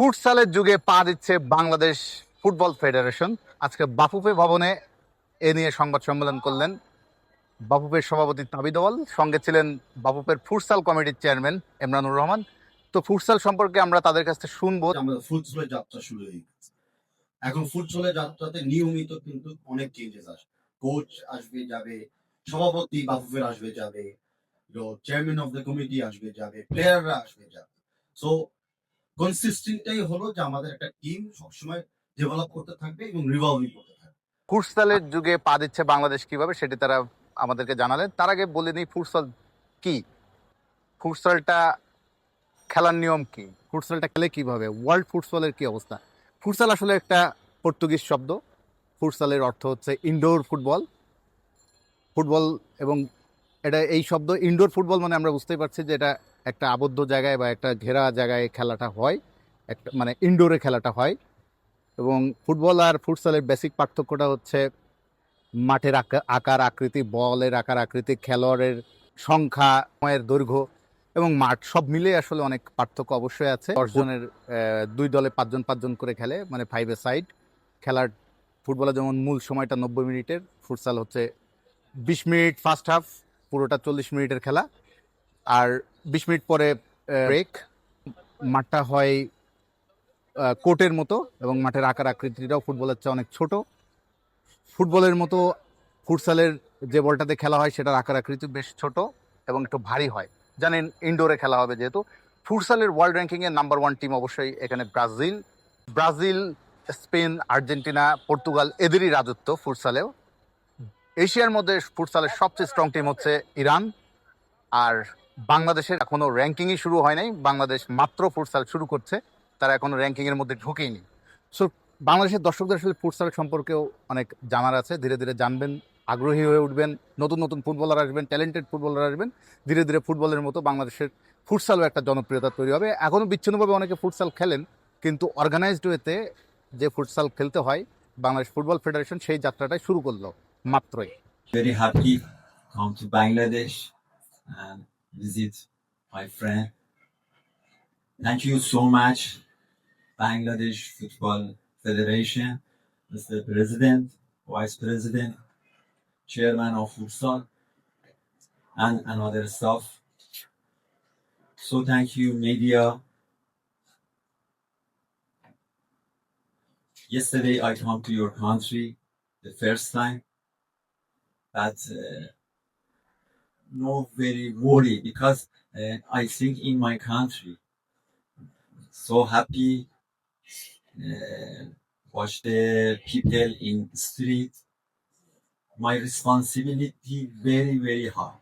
ফুটসালের যুগে পা দিচ্ছে বাংলাদেশ ফুটবল ফেডারেশন। আজকে বাফুফে ভবনে এ নিয়ে সংবাদ সম্মেলন করলেন বাফুফের সভাপতি তাবিদওয়াল সঙ্গে ছিলেন বাফুফের ফুটসাল কমিটির চেয়ারম্যান ইমরানুর রহমান। তো ফুটসাল সম্পর্কে আমরা তাদের কাছ থেকে শুনব। ফুটসলের যাত্রা শুরু হয়ে গেছে। এখন ফুটসলের যাত্রাতে নিয়মিত কিন্তু অনেক চেঞ্জেস আসবে কোচ আসবে, যাবে, সভাপতি বাফুফের আসবে, যাবে। চেয়ারম্যান অফ দ্য কমিটি আসবে, যাবে প্লেয়াররা আসবে, যাবে। সো কনসিস্টেন্টটাই হলো যে আমাদের একটা টিম সবসময় ডেভেলপ করতে থাকবে এবং রিভলভিং করতে থাকবে। ফুটসালের যুগে পা দিচ্ছে বাংলাদেশ কীভাবে সেটি তারা আমাদেরকে জানালেন। তার আগে বলে নিই, ফুটসাল কি? ফুটসালটা খেলার নিয়ম কি? ফুটসালটা খেলে কীভাবে? ওয়ার্ল্ড ফুটসলের কি অবস্থা? ফুটসাল আসলে একটা পর্তুগিজ শব্দ। ফুটসালের অর্থ হচ্ছে ইনডোর ফুটবল ফুটবল এবং এটা এই শব্দ ইনডোর ফুটবল মানে আমরা বুঝতেই পারছি যে এটা একটা আবদ্ধ জায়গায় বা একটা ঘেরা জায়গায় খেলাটা হয় একটা মানে ইনডোরে খেলাটা হয় এবং ফুটবল আর ফুটসলের বেসিক পার্থক্যটা হচ্ছে মাঠের আকা- আকার আকৃতি বলের আকার আকৃতি খেলোয়াড়ের সংখ্যা সময়ের দৈর্ঘ্য এবং মাঠ সব মিলে আসলে অনেক পার্থক্য অবশ্যই আছে। দশজনের দুই দলে পাঁচজন পাঁচজন করে খেলে মানে ফাইভ সাইড খেলার ফুটবলে যেমন মূল সময়টা নব্বই মিনিটের ফুটসাল হচ্ছে বিশ মিনিট ফার্স্ট হাফ পুরোটা চল্লিশ মিনিটের খেলা। আর বিশ মিনিট পরে ব্রেক মাঠটা হয় কোর্টের মতো এবং মাঠের আকার আকৃতিটাও ফুটবলের চেয়ে অনেক ছোট। ফুটবলের মতো ফুটসালের যে বলটাতে খেলা হয় সেটার আকার আকৃতি বেশ ছোট এবং একটু ভারী হয়। জানেন ইনডোরে খেলা হবে যেহেতু। ফুটসালের ওয়ার্ল্ড র্যাঙ্কিংয়ের নাম্বার ওয়ান টিম অবশ্যই এখানে Brazil. Brazil, Spain, Argentina, Portugal এদেরই রাজত্ব ফুটসালেও। এশিয়ার মধ্যে ফুটসালের সবচেয়ে স্ট্রং টিম হচ্ছে ইরান। আর বাংলাদেশের এখনও র্যাঙ্কিংই শুরু হয় নাই। বাংলাদেশ মাত্র ফুটসাল শুরু করছে। তারা এখনও র্যাঙ্কিংয়ের মধ্যে ঢুকেইনি। সো বাংলাদেশের দর্শকদের আসলে ফুটসাল সম্পর্কেও অনেক জানার আছে। ধীরে ধীরে জানবেন, আগ্রহী হয়ে উঠবেন, নতুন নতুন ফুটবলার আসবেন ট্যালেন্টেড ফুটবলার আসবেন। ধীরে ধীরে ফুটবলের মতো বাংলাদেশের ফুটসালও একটা জনপ্রিয়তা তৈরি হবে। এখনও বিচ্ছিন্নভাবে অনেকে ফুটসাল খেলেন, কিন্তু অর্গানাইজড ওয়েতে যে ফুটসাল খেলতে হয়, বাংলাদেশ ফুটবল ফেডারেশন সেই যাত্রাটাই শুরু করল, মাত্রই। To Bangladesh, and visit my friend. Thank you so much, Bangladesh Football Federation, Mr. President, Vice President, Chairman of Futsal, and another staff. So thank you, media. Yesterday I come to your country the first time but uh, no very worry because uh, I think in my country so happy uh, watch the people in street. My responsibility very very high